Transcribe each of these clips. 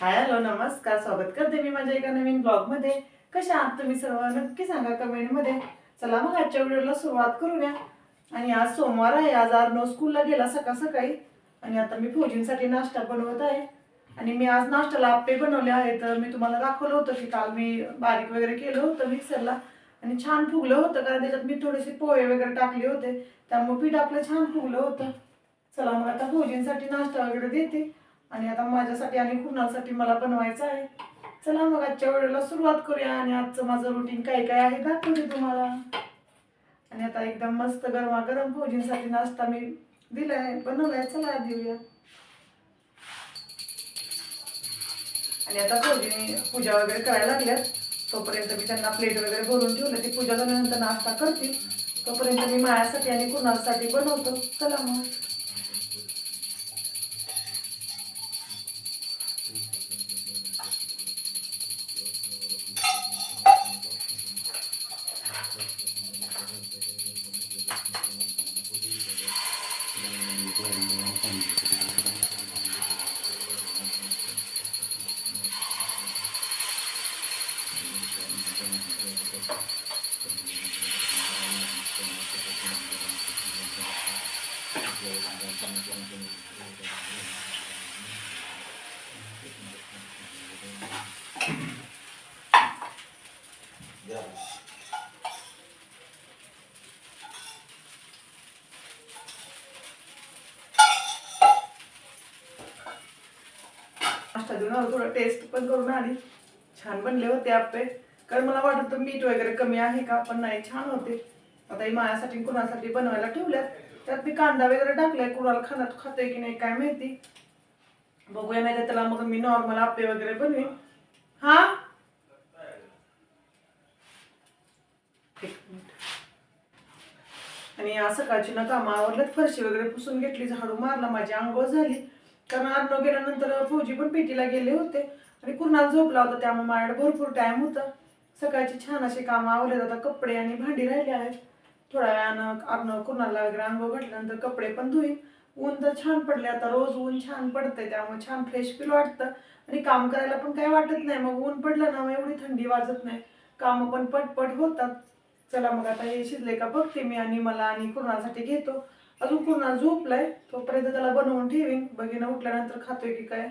Hi hello नमस्कार. स्वागत करते मी माझ्या एका नवीन ब्लॉगमध्ये कशा आहात तुम्ही सर्व? नक्की सांगा कमेंटमध्ये चला मग आजच्या व्हिडिओला सुरुवात करूया. आणि आज सोमवार आहे. आज आरनो स्कूलला गेला सकाळ सकाळी. आणि आता मी फौजींसाठी नाश्ता बनवत आहे. आणि मी आज नाश्त्याला आप्पे बनवले आहे तर मी तुम्हाला दाखवलं होतं की काल मी बारीक वगैरे केलं होतं मिक्सरला. आणि छान फुगलं होतं कारण त्याच्यात मी थोडेसे पोहे वगैरे टाकले होते. त्यामुळे पीठ आपलं छान फुगलं होतं. चला मग आता फौजींसाठी नाश्ता वगैरे देते. आणि आता माझ्यासाठी आणि कुणासाठी मला बनवायचं आहे. चला मग आजच्या वेळेला सुरुवात करूया आणि आजचं माझं रुटीन काय काय आहे दाखवते तुम्हाला. आणि आता एकदम मस्त गरमागरम फौजींसाठी नाश्ता मी दिलाय. बनवलाय चला देऊया आणि आता फौजीने पूजा वगैरे करायला लागल्यात. तोपर्यंत मी त्यांना प्लेट वगैरे भरून ठेवलं. ती पूजा झाल्यानंतर नाश्ता करतील. तोपर्यंत मी माझ्यासाठी आणि कुणासाठी बनवतो. चला मग. नाश्ता देऊन आलो थोडं टेस्ट पण करून आली छान बनले होते आप्पे. कारण मला वाटत होतं मीठ वगैरे कमी आहे का पण नाही छान होते. आता ही माझ्यासाठी कुणासाठी बनवायला ठेवल्यात. त्यात मी कांदा वगैरे टाकलाय कुणाला खाण्यात खातोय की नाही काय माहिती. बघूया नाही त्याला मग मी नॉर्मल आप्पे वगैरे बनवेन. हा? आणि आज सकाळची ना कामं आवडल्यात फरशी वगैरे पुसून घेतली झाडू मारला माझी आंघोळ झाली. कारण आर्नो गेल्यानंतर फौजी पण पेटीला गेले होते. आणि कुणाल झोपला होता त्यामुळे माझ्याकडे भरपूर टाइम होता. सकाळची छान असे कामं आवरले. जातात कपडे आणि भांडी राहिले आहेत. थोड्या वेळानं आर्नो कुणाला वगैरे आंघोळ घातल्यानंतर कपडे पण धुईन. ऊन तर छान पडले आता रोज ऊन छान पडतंय. त्यामुळे छान फ्रेश फील वाटतं. आणि काम करायला पण काही वाटत नाही. मग ऊन पडलं ना मग एवढी थंडी वाजत नाही. कामं पण पटपट होतात. चला मग आता हे शिजले का बघते मी आणि मला आणि कुणासाठी घेतो. अजून कुणाल झोपलाय. तोपर्यंत त्याला बनवून ठेवीन. बघीनं उठल्यानंतर खातोय की काय.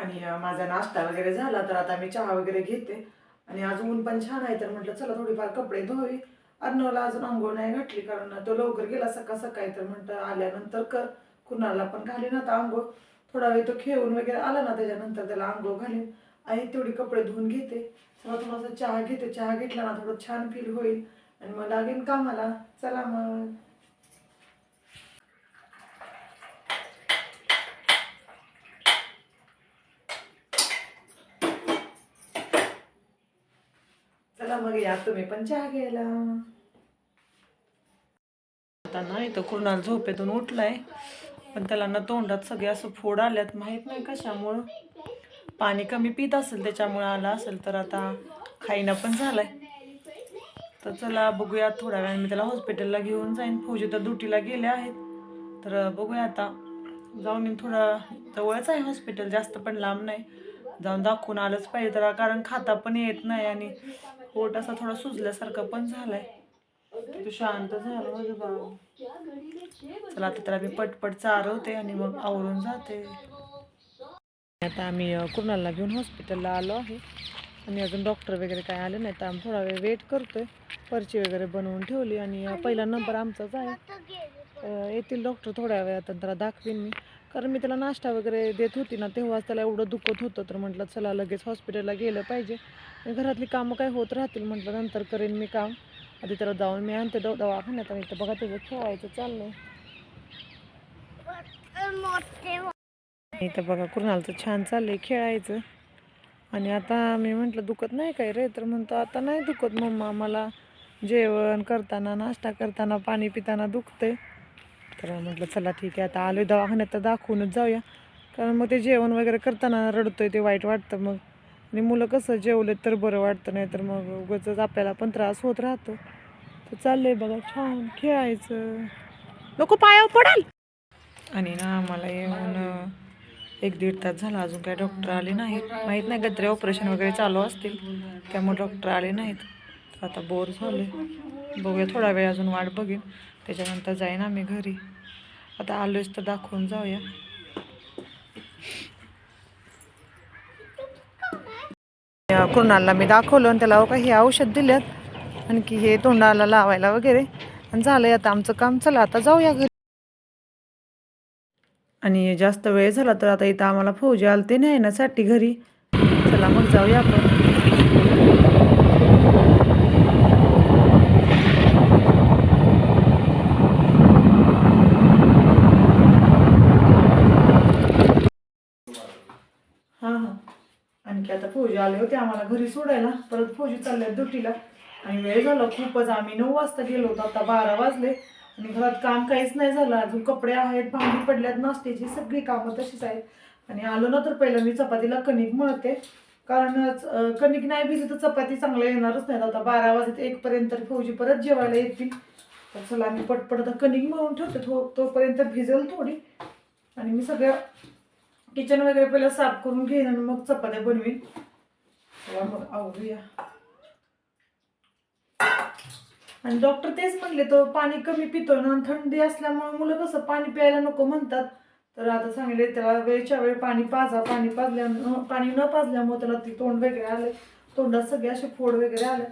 आणि माझा नाश्ता वगैरे झाला तर आता मी चहा वगैरे घेते. आणि आज ऊन पण छान आहे तर म्हटलं चला थोडीफार कपडे धुवी अर्णवला अजून आंघोळ नाही घातली कारण तो लवकर गेला सकाळ सकाळी तर म्हटलं आल्यानंतर कर. कुणाला पण घाली ना आता आंघोळ. थोडा वेळ तो खेळून वगैरे आला ना त्याच्यानंतर त्याला आंघोळ घालेन. आई तेवढी कपडे धुवून घेते. चला थोडासा चहा घेते. चहा घेतला ना थोडं छान फील होईल. आणि मग लागेन कामाला. चला मग. मग या तुम्ही पण चहा घ्यायला. आता ना इथं कुणाल झोपेतून उठलाय पण त्याला ना तोंडात सगळे असं फोड आल्यात माहीत नाही कशामुळं. पाणी कमी पित असेल त्याच्यामुळं आला असेल तर आता खाईना पण झालाय. तर चला बघूया थोड्या वेळाने मी त्याला हॉस्पिटलला घेऊन जाईन. फौजी तर ड्युटीला गेले आहेत. तर बघूया आता. जाऊन येईन थोडं जवळच आहे हॉस्पिटल जास्त पण लांब नाही. जाऊन दाखवून आलंच पाहिजे त्याला कारण खाता पण येत नाही आणि पोट असा थोडा सुजल्यासारखं पण झालाय. तू शांत झालं माझं बाळ. चला आता तर आम्ही पटपट चारवते आणि मग आवरून जाते. आता आम्ही कुणाला घेऊन हॉस्पिटलला आलो आहे. आणि अजून डॉक्टर वगैरे काय आले नाही तर आम्ही थोडा वेळ वेट करतोय. पर्ची वगैरे बनवून ठेवली आणि पहिला नंबर आमचाच आहे. येथील येतील डॉक्टर थोड्या वेळात त्याला दाखवीन मी. कारण मी त्याला नाश्ता वगैरे देत होती ना तेव्हाच त्याला एवढं दुखत होतं. तर म्हटलं चला लगेच हॉस्पिटलला गेलं पाहिजे. घरातली कामं काय होत राहतील म्हटलं नंतर करेन मी काम. आधी त्याला जाऊन मी आणते दव दवाखान्यात आणि बघा त्याचं खेळायचं चाललंय. इथं बघा कुणालचं छान चाललंय खेळायचं. आणि आता मी म्हटलं दुखत नाही काय रे? तर म्हणतो आता नाही दुखत मम्मा मला जेवण करताना नाश्ता करताना पाणी पिताना दुखतंय. तर म्हटलं चला ठीक आहे आता आलो दवाखान्यात तर दाखवूनच जाऊया. कारण मग ते जेवण वगैरे करताना रडतोय ते वाईट वाटतं मग. आणि मुलं कसं जेवले तर बरं वाटतं नाही तर मग उगाच आपल्याला पण त्रास होत राहतो. तर चाललंय बघा छान खेळायचं. नको पायावर पडाल. आणि ना आम्हाला येऊन एक दीड तास झाला अजून काय डॉक्टर आले नाहीत. माहीत नाही गत्रे ऑपरेशन वगैरे चालू असतील. त्यामुळे डॉक्टर आले नाहीत. आता बोर झाले बघूया थोडा वेळ अजून वाट बघेन. त्याच्यानंतर जाईन आम्ही घरी. आता आलोच तर दाखवून जाऊया. कुणाला मी दाखवलं आणि त्याला काही औषध दिल्यात. आणखी हे तोंडाला लावायला वगैरे. आणि झालंय आता आमचं काम. चला आता जाऊया घरी. आणि जास्त वेळ झाला तर आता इथं आम्हाला फौजी आलते न्यायण्यासाठी घरी. चला मग जाऊया आपण हां हां आणखी आता फौजी आले होते आम्हाला घरी सोडायला. परत फौजी चालले ड्युटीला. आणि वेळ झाला खूपच. आम्ही नऊ वाजता गेलो होतो. आता बारा वाजले. आणि घरात काम काहीच नाही झालं. अजून कपडे आहेत भांडी पडल्यात नाश्त्याची सगळी कामं तशीच आहेत. आणि आलो ना तर पहिलं मी चपातीला कणिक मळते. कारण कणिक नाही भिजली तर चपाती चांगल्या येणारच नाही आता बारा वाजत एकपर्यंत फौजी परत जेवायला येतील. तर चला मी पटपट आता कणिक मळून ठेवते. थो तोपर्यंत भिजेल थोडी. आणि मी सगळ्या किचन वगैरे पहिलं साफ करून घेईन आणि मग चपात्या बनवीन. चला मग आवडूया आणि डॉक्टर तेच म्हणले तो पाणी कमी पितो ना थंडी असल्यामुळे मुलं कसं पाणी प्यायला नको म्हणतात. तर आता सांगितले त्याला वेळच्या वेळ पाणी पाजा पाणी पाजल्या पाणी न पाजल्यामुळे त्याला ती तोंड वगैरे आले तोंडात सगळे असे फोड वगैरे आले.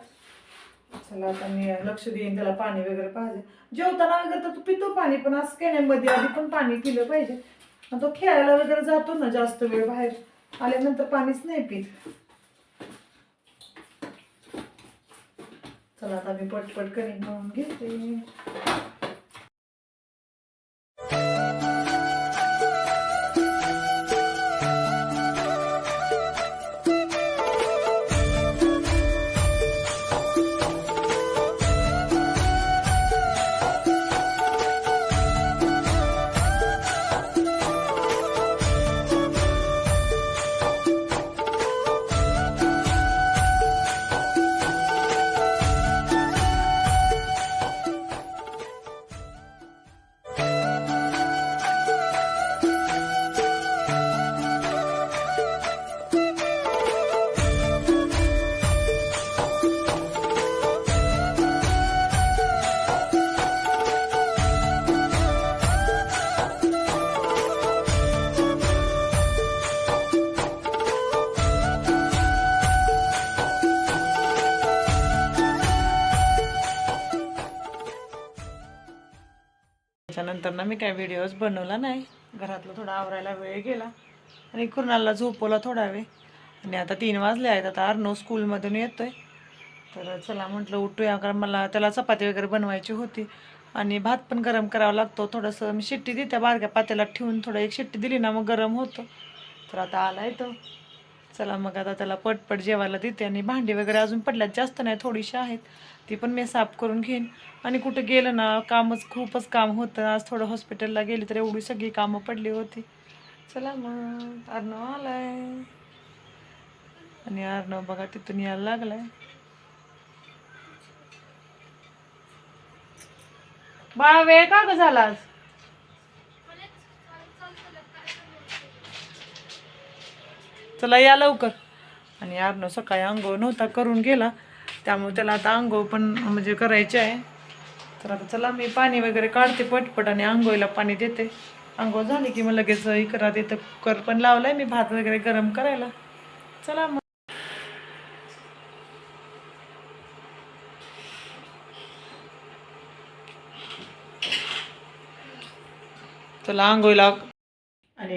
चला आता मी लक्ष देईन त्याला पाणी वगैरे पाहिजे जेवताना वगैरे तर तू पितो पाणी पण असं काही नाही मध्ये आधी पण पाणी पिलं पाहिजे. तो खेळायला वगैरे जातो ना जास्त वेळ बाहेर. आल्यानंतर पाणीच नाही पित. चला आता मी पटपट करीन म्हणून घेते. ना मी काय व्हिडिओज बनवला नाही. घरातलं थोडा आवरायला वेळ गेला. आणि कुर्नालला झोपवला थोडा वेळ. आणि आता तीन वाजले आहेत. आता अर्नो स्कूलमधून येतो आहे तर चला म्हटलं उठूया. कारण मला त्याला चपाती वगैरे बनवायची होती. आणि भात पण गरम करावा लागतो. थोडंसं मी शिट्टी देते. बारक्या पात्याला ठेवून थोडं एक शिट्टी दिली ना मग गरम होतं. तर आता आला तो चला मग आता त्याला पटपट जेवायला देते आणि भांडी वगैरे अजून पडल्यात जास्त नाही थोडीशी आहेत. ती पण मी साफ करून घेईन. आणि कुठं गेलं ना कामच खूपच काम होतं. आज थोडं हॉस्पिटलला गेली तर एवढी सगळी कामं पडली होती. चला मग अर्णव आलाय. आणि अर्णव बघा तिथून यायला लागलाय. बाळा वेळ का ग झाला आज? चला या लवकर. आणि अर्णव सकाळी अंघोळ नव्हता करून गेला. त्यामुळे त्याला आता अंघोळ पण म्हणजे करायचे आहे. तर आता चला मी पाणी वगैरे काढते पटपट आणि आंघोळीला पाणी देते. आंघोळ झाली की मग लगेच इकरा देतं कुकर पण लावलाय मी भात वगैरे गरम करायला. चला मग. चला आंघोळीला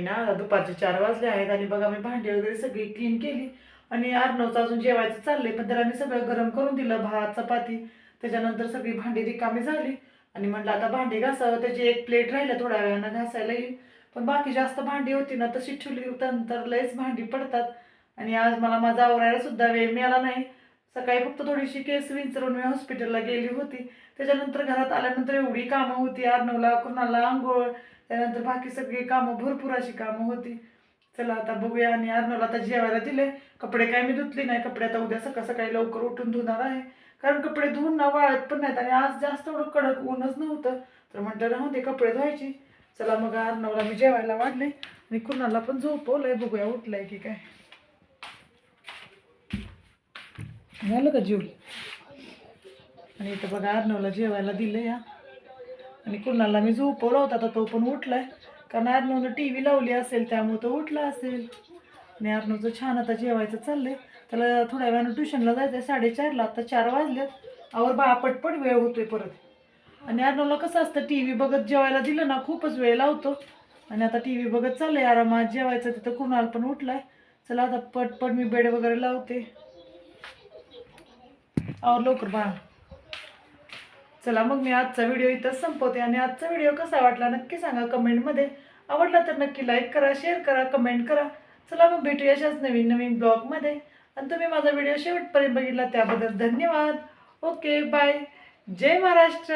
ना दुपारचे चार वाजले आहेत आणि बघा मी भांडी वगैरे सगळी क्लीन केली. आणि अर्णवचं अजून जेवायचं चाललंय पण त्याला मी सगळं गरम करून दिलं भात चपाती. त्याच्यानंतर सगळी भांडी रिकामी झाली. आणि म्हटलं आता भांडी घासावं त्याची एक प्लेट राहिलं थोड्या वेळानं घासायला येईल. पण बाकी जास्त भांडी होती ना तशी ठेवली नंतर लयच भांडी पडतात. आणि आज मला माझा आवरायला सुद्धा वेळ मिळाला नाही. सकाळी फक्त थोडीशी केस विंचरून मी हॉस्पिटलला गेली होती. त्याच्यानंतर घरात आल्यानंतर एवढी कामं होती अर्णवला कुणाला आंघोळ त्यानंतर बाकी सगळी कामं भरपूर अशी कामं होती. चला आता बघूया आणि अर्नवला आता जेवायला दिले कपडे काय मी धुतली नाही. कपडे आता उद्या सकाळ सकाळी लवकर उठून धुणार आहे. कारण कपडे धुवून ना वाळत पण नाहीत आणि आज जास्त एवढं कडक ऊनच नव्हतं. तर म्हटलं राहू दे कपडे धुवायची. चला मग अर्नवला मी जेवायला वाढले. आणि कुणाला पण झोपवलंय. बघूया उठलंय की काय. झालं का जीव आणि इथं बघा अर्नवला जेवायला दिलं या आणि कुणाला मी झोपवला होता तर तो पण उठलाय. कारण अर्णवनं टी व्ही लावली असेल त्यामुळे तो उठला असेल. आणि अर्णवचं छान आता जेवायचं चाललंय. त्याला थोड्या वेळानं ट्युशनला जायचं आहे साडेचारला आता चार वाजलेत. आवर बा पटपट वेळ होतोय परत. आणि अर्णवला कसं असतं टी व्ही बघत जेवायला दिलं ना खूपच वेळ लावतो. आणि आता टी व्ही बघत चाललंय आरामात जेवायचं तिथं कुणाल पण उठलाय. चला आता पटपट मी बेड वगैरे लावते. आवर लवकर बाळा. चला मग मी आजचा व्हिडिओ इथंच संपवते आणि आजचा व्हिडिओ कसा वाटला नक्की सांगा कमेंटमध्ये आवडला तर नक्की लाईक करा शेअर करा कमेंट करा. चला मग भेटूया अशाच नवीन नवीन ब्लॉगमध्ये आणि तुम्ही माझा व्हिडिओ शेवटपर्यंत बघितला त्याबद्दल धन्यवाद. ओके बाय जय महाराष्ट्र.